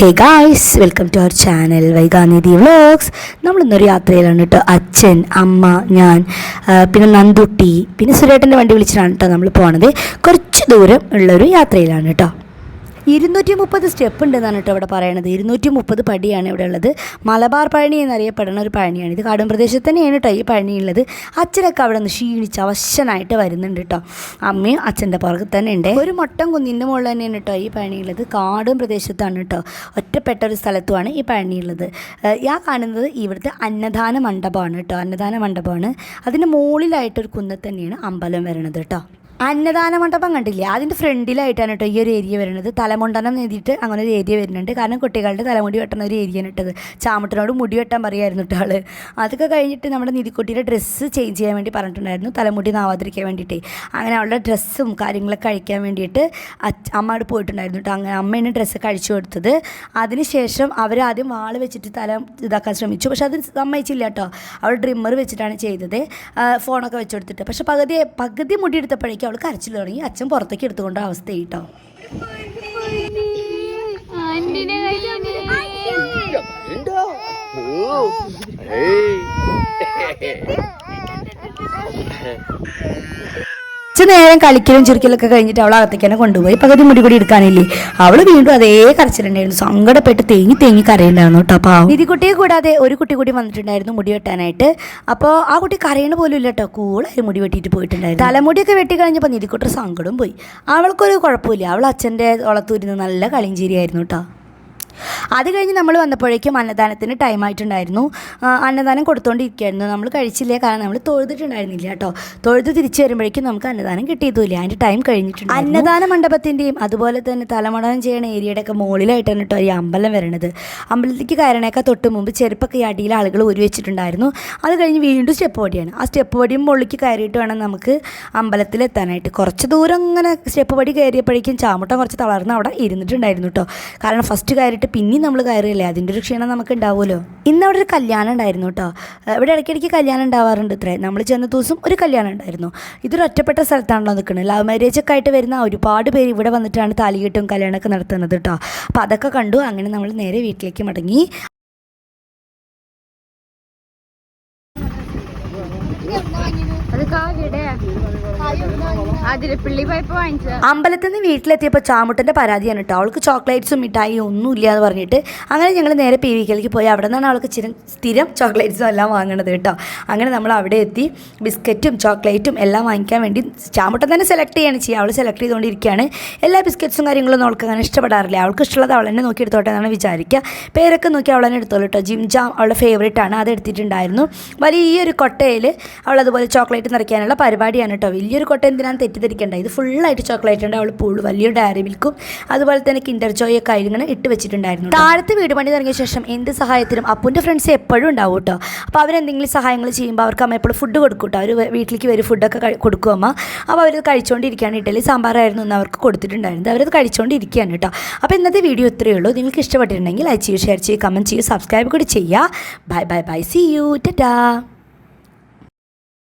Hey guys welcome to our channel Vaiganidhi vlogs നമ്മളിന്നൊരു യാത്രയിലാണ് കേട്ടോ അച്ഛൻ അമ്മ ഞാൻ പിന്നെ നന്ദുട്ടി പിന്നെ സുരേട്ടന്റെ വണ്ടി വിളിച്ചിട്ടാണ് കേട്ടോ നമ്മൾ പോണത്. കുറച്ച് ദൂരം ഉള്ളൊരു യാത്രയിലാണ് കേട്ടോ ഇരുന്നൂറ്റി മുപ്പത് സ്റ്റെപ്പ് ഉണ്ടെന്നാണ് കേട്ടോ ഇവിടെ പറയണത്. ഇരുന്നൂറ്റി മുപ്പത് പടിയാണ് ഇവിടെ ഉള്ളത്. മലബാർ പഴനി എന്നറിയപ്പെടുന്ന ഒരു പഴനിയാണ്. ഇത് കാടും പ്രദേശത്ത് തന്നെയാണ് കേട്ടോ ഈ പഴനി ഉള്ളത്. അച്ഛനൊക്കെ അവിടെ നിന്ന് ക്ഷീണിച്ച് അവശനായിട്ട് വരുന്നുണ്ട് കേട്ടോ. അമ്മയും അച്ഛന്റെ പുറകെ തന്നെ ഉണ്ട്. ഒരു മൊട്ടം കുന്നിന്റെ മുകളിൽ തന്നെയാണ് കേട്ടോ ഈ പഴനിയുള്ളത് കാടും പ്രദേശത്താണ് കേട്ടോ. ഒറ്റപ്പെട്ട ഒരു സ്ഥലത്തുമാണ് ഈ പഴനിയുള്ളത് ഞാൻ കാണുന്നത് ഇവിടുത്തെ അന്നദാന മണ്ഡപമാണ് കേട്ടോ. അന്നദാന മണ്ഡപമാണ്. അതിന്റെ മുകളിലായിട്ടൊരു കുന്നത്ത് തന്നെയാണ് അമ്പലം വരണത് കേട്ടോ. അന്നദാന മണ്ഡപം കണ്ടില്ലേ? അതിന്റെ ഫ്രണ്ടിലായിട്ടാണ് കേട്ടോ ഈ ഒരു ഏരിയ വരുന്നത്. തലമുണ്ടനം എഴുതിയിട്ട് അങ്ങനെ ഒരു ഏരിയ വരുന്നുണ്ട്. കാരണം കുട്ടികളുടെ തലമുടി വെട്ടുന്ന ഒരു ഏരിയ ഇട്ടത്. ചാമട്ടനോട് മുടി വെട്ടാൻ പറയുമായിരുന്നു കേട്ടോ ആൾ. അതൊക്കെ കഴിഞ്ഞിട്ട് നമ്മുടെ നിധിക്കുട്ടിയുടെ ഡ്രസ്സ് ചേഞ്ച് ചെയ്യാൻ വേണ്ടി പറഞ്ഞിട്ടുണ്ടായിരുന്നു. തലമുടി നാവാതിരിക്കാൻ വേണ്ടിയിട്ട്. അങ്ങനെ അവളുടെ ഡ്രസ്സും കാര്യങ്ങളൊക്കെ കഴിക്കാൻ വേണ്ടിയിട്ട് അമ്മ അവിടെ പോയിട്ടുണ്ടായിരുന്നു കേട്ടോ അങ്ങനെ അമ്മേനെ ഡ്രസ്സ് കഴിച്ചു കൊടുത്തത്. അതിനുശേഷം അവരാദ്യം വാൾ വെച്ചിട്ട് തല ഇതാക്കാൻ ശ്രമിച്ചു. പക്ഷെ അത് സമ്മതിച്ചില്ല കേട്ടോ അവൾ ഡ്രിമ്മർ വെച്ചിട്ടാണ് ചെയ്തത്. ഫോണൊക്കെ വെച്ചു കൊടുത്തിട്ട്. പക്ഷെ പകുതി പകുതി മുടി എടുത്തപ്പോഴേക്കും അവൾ കരച്ചിൽ തുടങ്ങി അച്ഛൻ പുറത്തേക്ക് എടുത്തുകൊണ്ട് അവസ്ഥ കേട്ടോ ആന്റിനെ അച്ഛൻ നേരം കളിക്കലും ചിരിക്കലൊക്കെ കഴിഞ്ഞിട്ട് അവൾ അകത്തേക്ക് തന്നെ കൊണ്ടുപോയി. പകുതി മുടി കൂടി എടുക്കാനില്ലേ? അവൾ വീണ്ടും അതേ കരച്ചിലുണ്ടായിരുന്നു. സങ്കടപ്പെട്ട് തേങ്ങി തേങ്ങി കരയുണ്ടായിരുന്നു കേട്ടോ അപ്പോൾ നിധിക്കുട്ടിയെ കൂടാതെ ഒരു കുട്ടി കൂടി വന്നിട്ടുണ്ടായിരുന്നു മുടി വെട്ടാനായിട്ട്. അപ്പോൾ ആ കുട്ടി കരയണ പോലും ഇല്ല കേട്ടോ. കൂളായി മുടി വെട്ടിയിട്ട് പോയിട്ടുണ്ടായിരുന്നു. തലമുടിയൊക്കെ വെട്ടി കഴിഞ്ഞപ്പോൾ നിധിക്കുട്ടിയുടെ സങ്കടം പോയി. അവൾക്കൊരു കുഴപ്പമില്ല. അവൾ അച്ഛന്റെ ഒളത്തൂരിന്ന് നല്ല കളിഞ്ചേരിയായിരുന്നു കേട്ടോ. അത് കഴിഞ്ഞ് നമ്മൾ വന്നപ്പോഴേക്കും അന്നദാനത്തിന് ടൈം ആയിട്ടുണ്ടായിരുന്നു. അന്നദാനം കൊടുത്തോണ്ടിരിക്കുകയായിരുന്നു നമ്മൾ കഴിച്ചില്ലേ? കാരണം നമ്മൾ തൊഴുതിട്ടുണ്ടായിരുന്നില്ല കേട്ടോ. തൊഴുത് തിരിച്ചു വരുമ്പോഴേക്കും നമുക്ക് അന്നദാനം കിട്ടിയതുമില്ല. അതിന്റെ ടൈം കഴിഞ്ഞിട്ടുണ്ട് അന്നദാന മണ്ഡപത്തിന്റെയും അതുപോലെ തന്നെ തലമടനം ചെയ്യണ ഏരിയയുടെ ഒക്കെ മുകളിലായിട്ടാണ് കേട്ടോ ഈ അമ്പലം വരണത്. അമ്പലത്തിലേക്ക് കയറണേക്കാൾ തൊട്ട് മുമ്പ് ചെരുപ്പൊക്കെ ഈ അടിയിൽ ആളുകൾ ഒരു വെച്ചിട്ടുണ്ടായിരുന്നു. അത് കഴിഞ്ഞ് വീണ്ടും സ്റ്റെപ്പ് പടിയാണ്. ആ സ്റ്റെപ്പ് പടിയും മുകളിലേക്ക് കയറിയിട്ട് വേണം നമുക്ക് അമ്പലത്തിലെത്താനായിട്ട് കുറച്ച് ദൂരം ഇങ്ങനെ സ്റ്റെപ്പ് പടി കയറിയപ്പോഴേക്കും ചാമുട്ടം കുറച്ച് തളർന്ന് അവിടെ ഇരുന്നിട്ടുണ്ടായിരുന്നു കേട്ടോ. കാരണം ഫസ്റ്റ് കയറിയിട്ട് പിന്നെയും നമ്മൾ കയറിയില്ലേ? അതിന്റെ ഒരു ക്ഷീണം നമുക്ക് ഉണ്ടാവുമല്ലോ ഇന്ന് അവിടെ ഒരു കല്യാണം ഉണ്ടായിരുന്നു കേട്ടോ ഇവിടെ ഇടയ്ക്കിടയ്ക്ക് കല്യാണം ഉണ്ടാവാറുണ്ട് ഇത്രേ. നമ്മൾ ചെന്ന ദിവസം ഒരു കല്യാണം ഉണ്ടായിരുന്നു. ഇതൊരു ഒറ്റപ്പെട്ട സ്ഥലത്താണല്ലോ നിൽക്കുന്നത് ലവ് മാരേജ് ഒക്കെ ആയിട്ട് വരുന്ന ഒരുപാട് പേര് ഇവിടെ വന്നിട്ടാണ് താലികെട്ടും കല്യാണമൊക്കെ നടത്തുന്നത് കേട്ടോ അപ്പോൾ അതൊക്കെ കണ്ടു. അങ്ങനെ നമ്മൾ നേരെ വീട്ടിലേക്ക് മടങ്ങി. അമ്പലത്തിൽ നിന്ന് വീട്ടിലെത്തിയപ്പോൾ ചാമുട്ടന്റെ പരാതിയാണ് കേട്ടോ അവൾക്ക് ചോക്ലേറ്റ്സും മിഠായിയും ഒന്നും ഇല്ല എന്ന് പറഞ്ഞിട്ട് അങ്ങനെ ഞങ്ങൾ നേരെ പി വി കെലേക്ക് പോയി. അവിടെ നിന്നാണ് അവൾക്ക് ചിരം സ്ഥിരം ചോക്ലേറ്റ്സും എല്ലാം വാങ്ങണത് കേട്ടോ അങ്ങനെ നമ്മൾ അവിടെ എത്തി. ബിസ്ക്കറ്റും ചോക്ലേറ്റും എല്ലാം വാങ്ങിക്കാൻ വേണ്ടി ചാമുട്ടൻ തന്നെ സെലക്ട് ചെയ്യാണ് ചെയ്യുക. അവൾ സെലക്ട് ചെയ്തുകൊണ്ടിരിക്കുകയാണ്. എല്ലാ ബിസ്ക്കറ്റ്സും കാര്യങ്ങളൊന്നും അവൾക്ക് അങ്ങനെ ഇഷ്ടപ്പെടാറില്ല. അവൾക്ക് ഇഷ്ടമുള്ളത് അവൾ തന്നെ നോക്കി എടുത്തോട്ടെ എന്നാണ് വിചാരിക്കുക. പേരൊക്കെ നോക്കി അവൾ തന്നെ എടുത്തോളൂ കേട്ടോ ജിം ജാം അവളുടെ ഫേവറേറ്റ് ആണ്. അത് എടുത്തിട്ടുണ്ടായിരുന്നു. ഒരു കൊട്ടയിൽ അവൾ അതുപോലെ ചോക്ലേറ്റ് നിറയ്ക്കാനുള്ള പരിപാടിയാണ് കേട്ടോ. വലിയൊരു കൊട്ട എന്തിനാണ് തെറ്റിദ്ധരിക്കേണ്ട ഇത് ഫുള്ളായിട്ട് ചോക്ലേറ്റ് ഉണ്ട്. അവൾ പൂൾ വലിയൊരു ഡയറി മിൽക്കും അതുപോലെ തന്നെ കിൻഡർ ജോയൊക്കെ ആയിരുന്നു ഇട്ട് വെച്ചിട്ടുണ്ടായിരുന്നു താഴത്ത് വീട് പണി തുടങ്ങിയ ശേഷം എന്ത് സഹായത്തിനും അപ്പുന്റെ ഫ്രണ്ട്സ് എപ്പോഴും ഉണ്ടാവും കേട്ടോ. അപ്പോൾ അവരെന്തെങ്കിലും സഹായങ്ങൾ ചെയ്യുമ്പോൾ അവർക്ക് അമ്മ എപ്പോഴും ഫുഡ് കൊടുക്കും കേട്ടോ. അവർ വീട്ടിലേക്ക് വരും ഫുഡൊക്കെ കൊടുക്കും അമ്മ. അപ്പോൾ അവർ കഴിച്ചുകൊണ്ടിരിക്കുകയാണ് ഇഡലി സാമ്പാറായിരുന്നു എന്ന് അവർക്ക് കൊടുത്തിട്ടുണ്ടായിരുന്നത്. അവരത് കഴിച്ചുകൊണ്ടിരിക്കുകയാണ് കേട്ടോ. അപ്പോൾ ഇന്നത്തെ വീഡിയോ ഇത്രയേ ഉള്ളൂ. നിങ്ങൾക്ക് ഇഷ്ടപ്പെട്ടിട്ടുണ്ടെങ്കിൽ ലൈക്ക് ചെയ്യൂ ഷെയർ ചെയ്യൂ കമന്റ് ചെയ്യൂ സബ്സ്ക്രൈബ് കൂടി ചെയ്യുക. Bye bye bye see you ടാ